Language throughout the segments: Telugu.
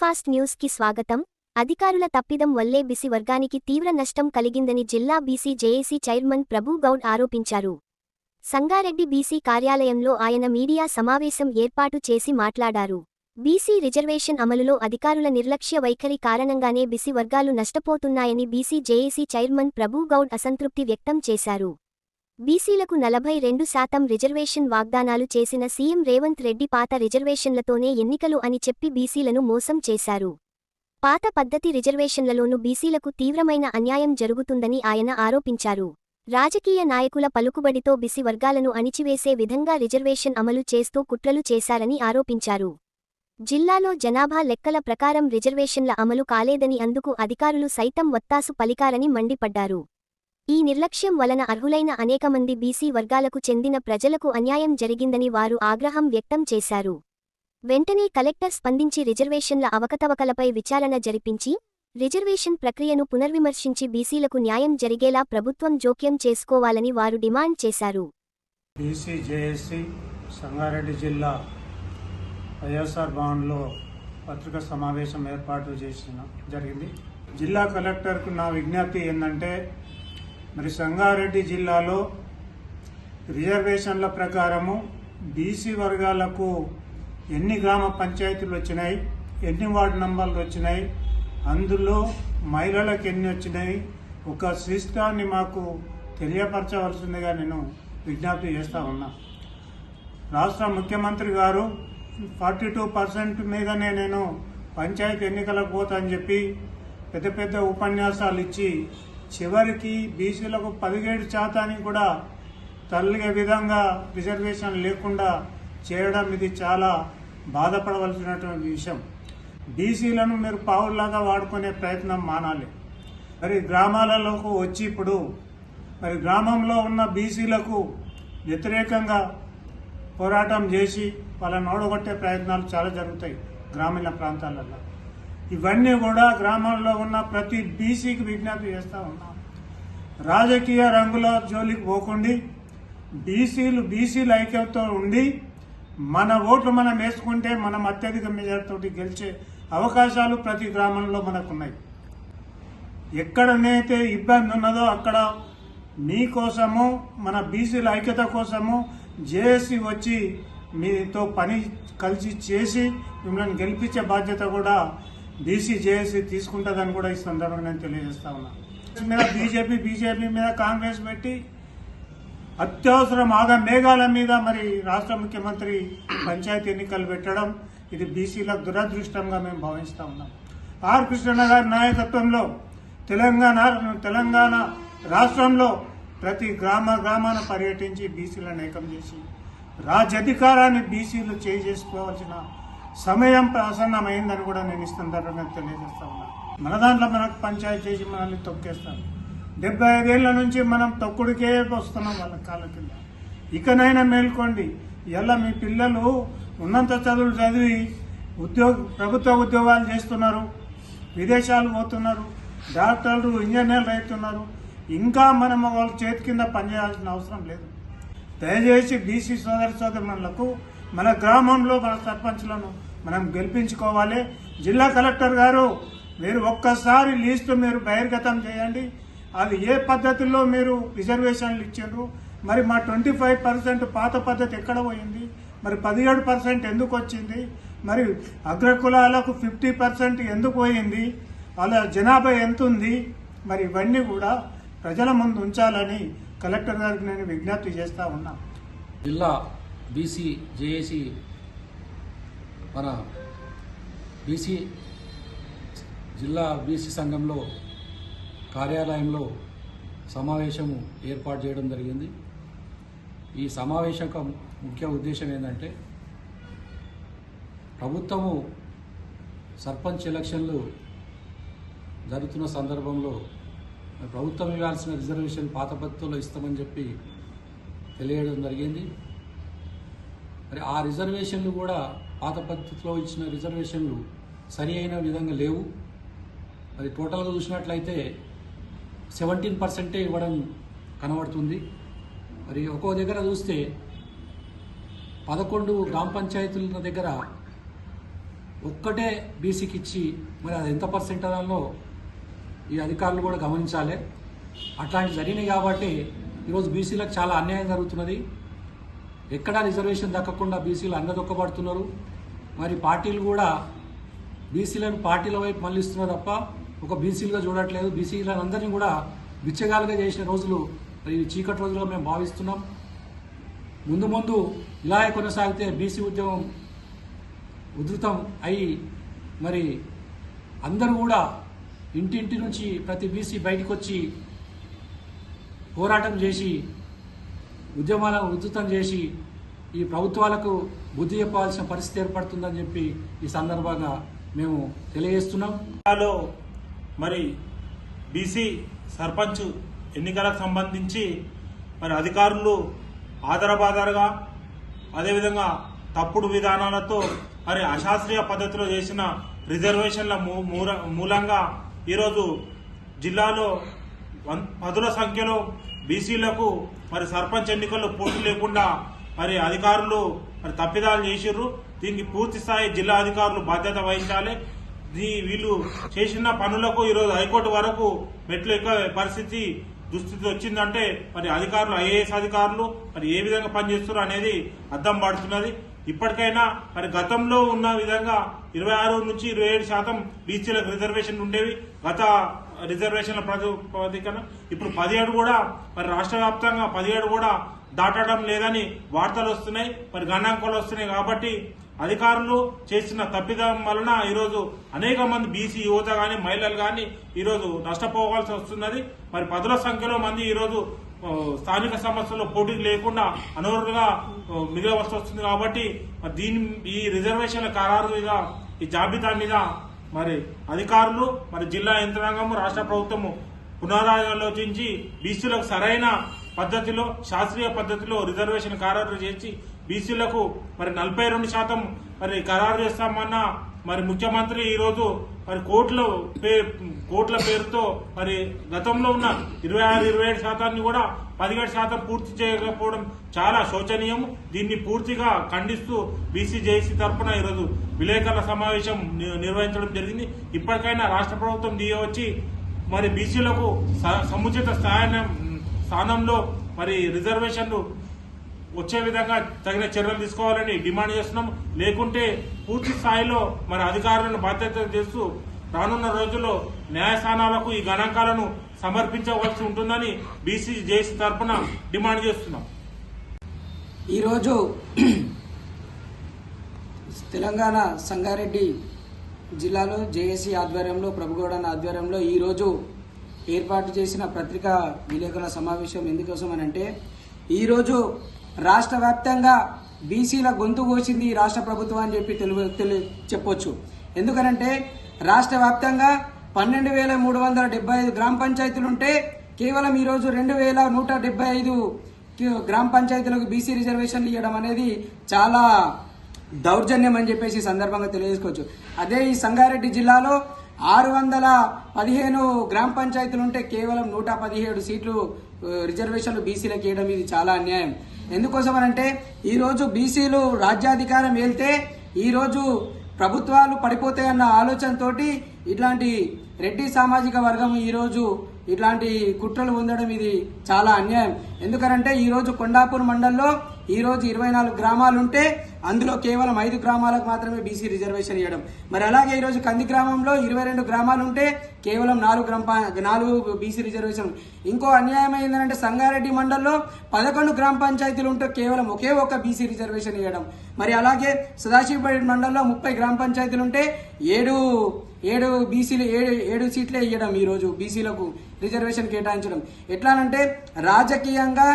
బ్రేక్ఫాస్ట్ న్యూస్కి స్వాగతం. అధికారుల తప్పిదం వల్లే బిసి వర్గానికి తీవ్ర నష్టం కలిగిందని జిల్లా BC JAC chairman Prabhu Goud ఆరోపించారు. సంగారెడ్డి బీసీ కార్యాలయంలో ఆయన మీడియా సమావేశం ఏర్పాటు చేసి మాట్లాడారు. బీసీ రిజర్వేషన్ అమలులో అధికారుల నిర్లక్ష్య వైఖరి కారణంగానే బిసి వర్గాలు నష్టపోతున్నాయని BC JAC chairman Prabhu Goud అసంతృప్తి వ్యక్తం చేశారు. బీసీలకు నలభై రెండు శాతం రిజర్వేషన్ వాగ్దానాలు చేసిన సీఎం రేవంత్ రెడ్డి పాత రిజర్వేషన్లతోనే ఎన్నికలు అని చెప్పి బీసీలను మోసం చేశారు. పాత పద్ధతి రిజర్వేషన్లలోనూ బీసీలకు తీవ్రమైన అన్యాయం జరుగుతుందని ఆయన ఆరోపించారు. రాజకీయ నాయకుల పలుకుబడితో బిసి వర్గాలను అణిచివేసే విధంగా రిజర్వేషన్ అమలు చేస్తూ కుట్రలు చేశారని ఆరోపించారు. జిల్లాలో జనాభా లెక్కల ప్రకారం రిజర్వేషన్ల అమలు కాలేదని అందుకు అధికారులు సైతం వత్తాసు పలికారని మండిపడ్డారు. ఈ నిర్లక్ష్యం వలన అర్హులైన అనేక మంది బీసీ వర్గాలకు చెందిన ప్రజలకు అన్యాయం జరిగిందని వారు ఆగ్రహం వ్యక్తం చేశారు. వెంటనే కలెక్టర్ స్పందించి రిజర్వేషన్ల అవకతవకలపై విచారణ జరిపించి రిజర్వేషన్ ప్రక్రియను పునర్విమర్శించి బీసీలకు న్యాయం జరిగేలా ప్రభుత్వం జోక్యం చేసుకోవాలని వారు డిమాండ్ చేశారు. బీసీ జేఏసీ సంగారెడ్డి జిల్లా వైఎస్ఆర్ భవన్లో పత్రికా సమావేశం ఏర్పాటు చేసిన జరిగింది. జిల్లా కలెక్టర్కు నా విజ్ఞప్తి ఏంటంటే మరి సంగారెడ్డి జిల్లాలో రిజర్వేషన్ల ప్రకారము బీసీ వర్గాలకు ఎన్ని గ్రామ పంచాయతీలు వచ్చినాయి ఎన్ని వార్డు నంబర్లు వచ్చినాయి అందులో మహిళలకు ఎన్ని వచ్చినాయి ఒక సిస్టాన్ని మాకు తెలియపరచవలసిందిగా నేను విజ్ఞప్తి చేస్తా ఉన్నా. రాష్ట్ర ముఖ్యమంత్రి గారు ఫార్టీ టూ పర్సెంట్ మీదనే నేను పంచాయతీ ఎన్నికలకు పోతా అని చెప్పి పెద్ద పెద్ద ఉపన్యాసాలు ఇచ్చి చివరికి బీసీలకు పదిహేడు శాతానికి కూడా తల్లిగే విధంగా రిజర్వేషన్ లేకుండా చేయడం ఇది చాలా బాధపడవలసినటువంటి విషయం. బీసీలను మీరు పావుల్లాగా వాడుకునే ప్రయత్నం మానాలి. మరి గ్రామాలలోకి వచ్చి ఇప్పుడు మరి గ్రామంలో ఉన్న బీసీలకు వ్యతిరేకంగా పోరాటం చేసి వాళ్ళని ఓడగొట్టే ప్రయత్నాలు చాలా జరుగుతాయి గ్రామీణ ప్రాంతాలలో. ఇవన్నీ కూడా గ్రామాల్లో ఉన్న ప్రతి బీసీకి విజ్ఞప్తి చేస్తూ ఉన్నాం రాజకీయ రంగుల జోలికి పోకుండి బీసీలు బీసీలు ఐక్యతతో ఉండి మన ఓట్లు మనం వేసుకుంటే మనం అత్యధిక మెజార్టీతోటి గెలిచే అవకాశాలు ప్రతి గ్రామంలో మనకున్నాయి. ఎక్కడనైతే ఇబ్బంది ఉన్నదో అక్కడ మీకోసము మన బీసీల ఐక్యత కోసము జేఏసీ వచ్చి మీతో పని కలిసి చేసి మిమ్మల్ని గెలిపించే బాధ్యత కూడా బీసీ జేఏసీ తీసుకుంటుందని కూడా ఈ సందర్భంగా నేను తెలియజేస్తా ఉన్నాను మీద బీజేపీ బీజేపీ మీద కాంగ్రెస్ పెట్టి అత్యవసరం ఆగ మేఘాల మీద మరి రాష్ట్ర ముఖ్యమంత్రి పంచాయతీ ఎన్నికలు పెట్టడం ఇది బీసీల దురదృష్టంగా మేము భావిస్తూ ఉన్నాం. ఆర్ కృష్ణ గారి నాయకత్వంలో తెలంగాణ తెలంగాణ రాష్ట్రంలో ప్రతి గ్రామ గ్రామాన పర్యటించి బీసీలను ఏకం చేసి రాజ్యాధికారాన్ని బీసీలు చేసుకోవాల్సిన సమయం ప్రసన్నమైందని కూడా నేను ఈ సందర్భంగా తెలియజేస్తా ఉన్నాను మన దాంట్లో మనకు పంచాయతీ చేసి మనల్ని తొక్కేస్తారు. డెబ్బై ఐదేళ్ళ నుంచి మనం తొక్కుడికే వస్తున్నాం వాళ్ళ కాళ్ళ కింద. ఇకనైనా మేల్కోండి ఎలా మీ పిల్లలు ఉన్నంత చదువులు చదివి ఉద్యోగ ప్రభుత్వ ఉద్యోగాలు చేస్తున్నారు విదేశాలు పోతున్నారు డాక్టర్లు ఇంజనీర్లు అవుతున్నారు ఇంకా మనం వాళ్ళ చేతి కింద పనిచేయాల్సిన అవసరం లేదు. దయచేసి బీసీ సోదరి సోదరులకు మన గ్రామంలో మన సర్పంచ్లను మనం గెలిపించుకోవాలి. జిల్లా కలెక్టర్ గారు మీరు ఒక్కసారి లిస్టు మీరు బహిర్గతం చేయండి. అది ఏ పద్ధతిలో మీరు రిజర్వేషన్లు ఇచ్చిండ్రు? మరి మా ట్వంటీ ఫైవ్ పర్సెంట్ పాత పద్ధతి ఎక్కడ పోయింది? మరి పదిహేడు పర్సెంట్ ఎందుకు వచ్చింది? మరి అగ్రకులాలకు ఫిఫ్టీ పర్సెంట్ ఎందుకు పోయింది? అలా జనాభా ఎంత ఉంది? మరి ఇవన్నీ కూడా ప్రజల ముందు ఉంచాలని కలెక్టర్ గారికి నేను విజ్ఞప్తి చేస్తా ఉన్నా. జిల్లా బీసీ జేఏసీ మన బీసీ జిల్లా బీసీ సంఘంలో కార్యాలయంలో సమావేశము ఏర్పాటు చేయడం జరిగింది. ఈ సమావేశం ముఖ్య ఉద్దేశం ఏంటంటే ప్రభుత్వము సర్పంచ్ ఎలక్షన్లు జరుగుతున్న సందర్భంలో ప్రభుత్వం ఇవ్వాల్సిన రిజర్వేషన్ పాత పద్ధతిలో ఇస్తామని చెప్పి తెలియడం జరిగింది. మరి ఆ రిజర్వేషన్లు కూడా పాత పద్ధతిలో ఇచ్చిన రిజర్వేషన్లు సరి అయిన విధంగా లేవు. మరి టోటల్గా చూసినట్లయితే సెవెంటీన్ పర్సెంటే ఇవ్వడం కనబడుతుంది. మరి ఒక్కో దగ్గర చూస్తే పదకొండు గ్రామ పంచాయతీల దగ్గర ఒక్కటే బీసీకి ఇచ్చి మరి అది ఎంత పర్సెంట్ అనాలో ఈ అధికారులు కూడా గమనించాలి. అట్లాంటి జరిగినాయి కాబట్టి ఈరోజు బీసీలకు చాలా అన్యాయం జరుగుతున్నది. ఎక్కడా రిజర్వేషన్ దక్కకుండా బీసీలు అన్నదొక్కబడుతున్నారు మరి పార్టీలు కూడా బీసీలను పార్టీల వైపు మళ్ళిస్తున్నారు తప్ప ఒక బీసీలుగా చూడట్లేదు. బీసీలందరినీ కూడా బిచ్చగాలుగా చేసిన రోజులు మరి ఈ చీకటి రోజులుగా మేము భావిస్తున్నాం. ముందు ముందు ఇలాగే కొనసాగితే బీసీ ఉద్యమం ఉధృతం అయి మరి అందరూ కూడా ఇంటింటి నుంచి ప్రతి బీసీ బయటకు వచ్చి పోరాటం చేసి ఉద్యమాలను ఉధృతం చేసి ఈ ప్రభుత్వాలకు బుద్ధి చెప్పాల్సిన పరిస్థితి ఏర్పడుతుందని చెప్పి ఈ సందర్భంగా మేము తెలియజేస్తున్నాం. మరి బీసీ సర్పంచ్ ఎన్నికలకు సంబంధించి మరి అధికారులు ఆధారబాధారుగా అదేవిధంగా తప్పుడు విధానాలతో మరి అశాస్త్రీయ పద్ధతిలో చేసిన రిజర్వేషన్ల మూ- మూల- మూలంగా ఈరోజు జిల్లాలో వన్ పదుల సంఖ్యలో బీసీలకు మరి సర్పంచ్ ఎన్నికల్లో పోటీ లేకుండా మరి అధికారులు మరి తప్పిదాలు చేసిర్రు. దీనికి పూర్తి స్థాయి జిల్లా అధికారులు బాధ్యత వహించాలి. వీళ్ళు చేసిన పనులకు ఈరోజు హైకోర్టు వరకు మెట్లు ఎక్క పరిస్థితి దుస్థితి వచ్చిందంటే మరి అధికారులు ఐఏఎస్ అధికారులు మరి ఏ విధంగా పనిచేస్తున్నారు అనేది అర్థం పడుతున్నది. ఇప్పటికైనా మరి గతంలో ఉన్న విధంగా ఇరవై ఆరు నుంచి ఇరవై ఏడు శాతం బీసీలకు రిజర్వేషన్ ఉండేవి. గత రిజర్వేషన్ల ప్రాతిపదికన ఇప్పుడు పదిహేడు కూడా మరి రాష్ట్ర వ్యాప్తంగా పదిహేడు కూడా దాటడం లేదని వార్తలు వస్తున్నాయి మరి గణాంకాలు వస్తున్నాయి కాబట్టి అధికారులు చేసిన తప్పిదం వలన ఈరోజు అనేక మంది బీసీ యువత కానీ మహిళలు కానీ ఈరోజు నష్టపోవాల్సి వస్తున్నది. మరి పదుల సంఖ్యలో మంది ఈరోజు స్థానిక సమస్యల్లో పోటీ లేకుండా అనవరుగా మిగిలవలసి వస్తుంది కాబట్టి మరి దీని ఈ రిజర్వేషన్ల ఖరారు మీద ఈ జాబితా మీద మరి అధికారులు మరి జిల్లా యంత్రాంగము రాష్ట్ర ప్రభుత్వము పునరాలోచించి బీసీలకు సరైన పద్ధతిలో శాస్త్రీయ పద్ధతిలో రిజర్వేషన్ ఖరారు చేసి బీసీలకు మరి నలభై రెండు శాతం మరి ఖరారు చేస్తామన్న మరి ముఖ్యమంత్రి ఈరోజు మరి కోట్ల పే- కోట్ల పేరుతో మరి గతంలో ఉన్న ఇరవై ఆరు ఇరవై ఏడు శాతాన్ని కూడా పదిహేడు శాతం పూర్తి చేయకపోవడం చాలా శోచనీయం దీన్ని పూర్తిగా ఖండిస్తూ బీసీ జేసీ తరఫున ఈరోజు విలేకరుల సమావేశం ని- నిర్వహించడం జరిగింది. ఇప్పటికైనా రాష్ట్ర ప్రభుత్వం దిగి వచ్చి మరి బీసీలకు స- సముచిత స్థానం స్థానంలో మరి రిజర్వేషన్లు వచ్చే విధంగా తగిన చర్యలు తీసుకోవాలని డిమాండ్ చేస్తున్నాం. లేకుంటే పూర్తి స్థాయిలో మన అధికారులను బాధ్యత చేస్తూ రానున్న రోజుల్లో న్యాయస్థానాలకు ఈ గణాంకాలను సమర్పించవలసి ఉంటుందని బీసీ జేసీ తరఫున డిమాండ్ చేస్తున్నాం. ఈరోజు తెలంగాణ సంగారెడ్డి జిల్లాలో జేఏసీ ఆధ్వర్యంలో ప్రభుగౌడన్ ఆధ్వర్యంలో ఈరోజు ఏర్పాటు చేసిన పత్రికా విలేకరుల సమావేశం ఎందుకోసం అని అంటే ఈరోజు రాష్ట్ర వ్యాప్తంగా బీసీల గొంతు కోసింది ఈ రాష్ట్ర ప్రభుత్వం అని చెప్పి తెలుగు తెలి చెప్పొచ్చు. ఎందుకనంటే రాష్ట్ర వ్యాప్తంగా పన్నెండు వేల మూడు వందల డెబ్బై ఐదు గ్రామ పంచాయతీలు ఉంటే కేవలం ఈరోజు రెండు వేల నూట డెబ్బై ఐదు గ్రామ పంచాయతీలకు బీసీ రిజర్వేషన్లు ఇవ్వడం అనేది చాలా దౌర్జన్యం అని చెప్పేసి సందర్భంగా తెలియజేసుకోవచ్చు. అదే ఈ సంగారెడ్డి జిల్లాలో ఆరు వందల పదిహేను గ్రామ పంచాయతీలు ఉంటే కేవలం నూట పదిహేడు సీట్లు రిజర్వేషన్లు బీసీలకు ఇవ్వడం ఇది చాలా అన్యాయం. ఎందుకోసం అంటే ఈరోజు బీసీలు రాజ్యాధికారం వెళ్తే ఈరోజు ప్రభుత్వాలు పడిపోతాయన్న ఆలోచనతోటి ఇట్లాంటి రెడ్డి సామాజిక వర్గం ఈరోజు ఇట్లాంటి కుట్రలు పొందడం ఇది చాలా అన్యాయం. ఎందుకనంటే ఈరోజు కొండాపూర్ మండల్లో ఈరోజు ఇరవై నాలుగు గ్రామాలు ఉంటే అందులో కేవలం ఐదు గ్రామాలకు మాత్రమే బీసీ రిజర్వేషన్ ఇవ్వడం. మరి అలాగే ఈరోజు కంది గ్రామంలో ఇరవై రెండు గ్రామాలు ఉంటే కేవలం నాలుగు గ్రామ నాలుగు బీసీ రిజర్వేషన్ ఇంకో అన్యాయం ఏంటంటే సంగారెడ్డి మండలంలో పదకొండు గ్రామ పంచాయతీలు ఉంటే కేవలం ఒకే ఒక బీసీ రిజర్వేషన్ ఇవ్వడం. మరి అలాగే సదాశివపేట మండలంలో ముప్పై గ్రామ పంచాయతీలు ఉంటే ఏడు ఏడు బీసీలు ఏడు ఏడు సీట్లే ఇవ్వడం ఈరోజు బీసీలకు రిజర్వేషన్ కేటాయించడం. ఎట్లానంటే రాజకీయంగా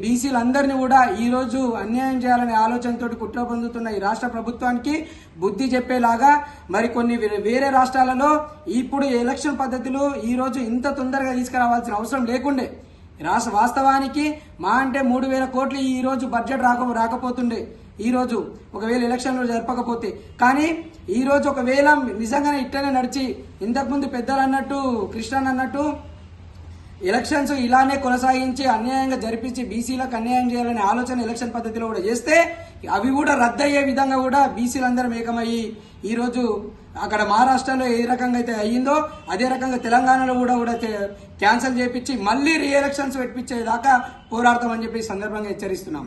బీసీలందరినీ కూడా ఈరోజు అన్యాయం చేయాలనే ఆలోచనతో కుట్ర పొందుతున్న ఈ రాష్ట్ర ప్రభుత్వానికి బుద్ధి చెప్పేలాగా మరి కొన్ని వేరే రాష్ట్రాలలో ఇప్పుడు ఎలక్షన్ పద్ధతులు ఈరోజు ఇంత తొందరగా తీసుకురావాల్సిన అవసరం లేకుండే. రాష్ట్ర వాస్తవానికి మా అంటే మూడు వేల కోట్లు ఈరోజు బడ్జెట్ రాక రాకపోతుండే. ఈరోజు ఒకవేళ ఎలక్షన్లు జరపకపోతే. కానీ ఈరోజు ఒకవేళ నిజంగానే ఇట్లనే నడిచి ఇంతకుముందు పెద్దలు అన్నట్టు కృష్ణన్ అన్నట్టు ఎలక్షన్స్ ఇలానే కొనసాగించి అన్యాయంగా జరిపించి బీసీలకు అన్యాయం చేయాలనే ఆలోచన ఎలక్షన్ పద్ధతిలో కూడా చేస్తే అవి కూడా రద్దయ్యే విధంగా కూడా బీసీలందరం ఏకమయ్యి ఈరోజు అక్కడ మహారాష్ట్రలో ఏ రకంగా అయితే అయ్యిందో అదే రకంగా తెలంగాణలో కూడా కూడా క్యాన్సిల్ చేపించి మళ్ళీ రీ ఎలక్షన్స్ పెట్టించేదాకా పోరాడతామని చెప్పి సందర్భంగా హెచ్చరిస్తున్నాం.